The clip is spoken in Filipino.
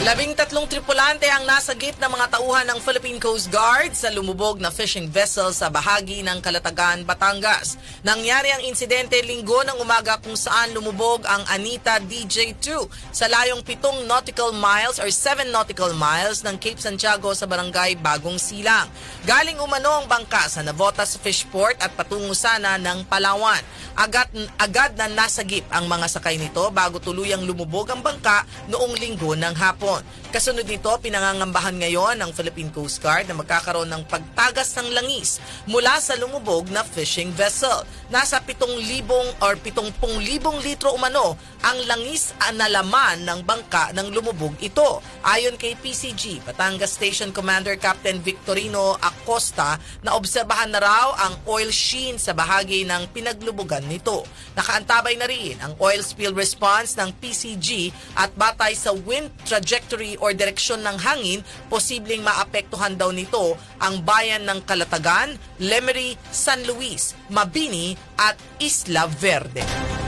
Labing tatlong tripulante ang nasagip ng mga tauhan ng Philippine Coast Guard sa lumubog na fishing vessel sa bahagi ng Kalatagan, Batangas. Nangyari ang insidente linggo ng umaga kung saan lumubog ang Anita DJ-2 sa layong pitong nautical miles or 7 nautical miles ng Cape Santiago sa barangay Bagong Silang. Galing umano ang bangka sa Navotas Fishport at patungo sana ng Palawan. Agad, agad na nasagip ang mga sakay nito bago tuluyang lumubog ang bangka noong linggo ng hapon. Kasunod nito, pinangangambahan ngayon ng Philippine Coast Guard na magkakaroon ng pagtagas ng langis mula sa lumubog na fishing vessel. Nasa 7,000 or 70,000 litro umano ang langis na laman ng bangka ng lumubog ito. Ayon kay PCG, Batangas Station Commander Captain Victorino Acosta, na obserbahan na raw ang oil sheen sa bahagi ng pinaglubugan nito. Nakaantabay na rin ang oil spill response ng PCG at batay sa wind trajectory or direksyon ng hangin, posibleng maapektuhan daw nito ang bayan ng Kalatagan, Lemery, San Luis, Mabini at Isla Verde.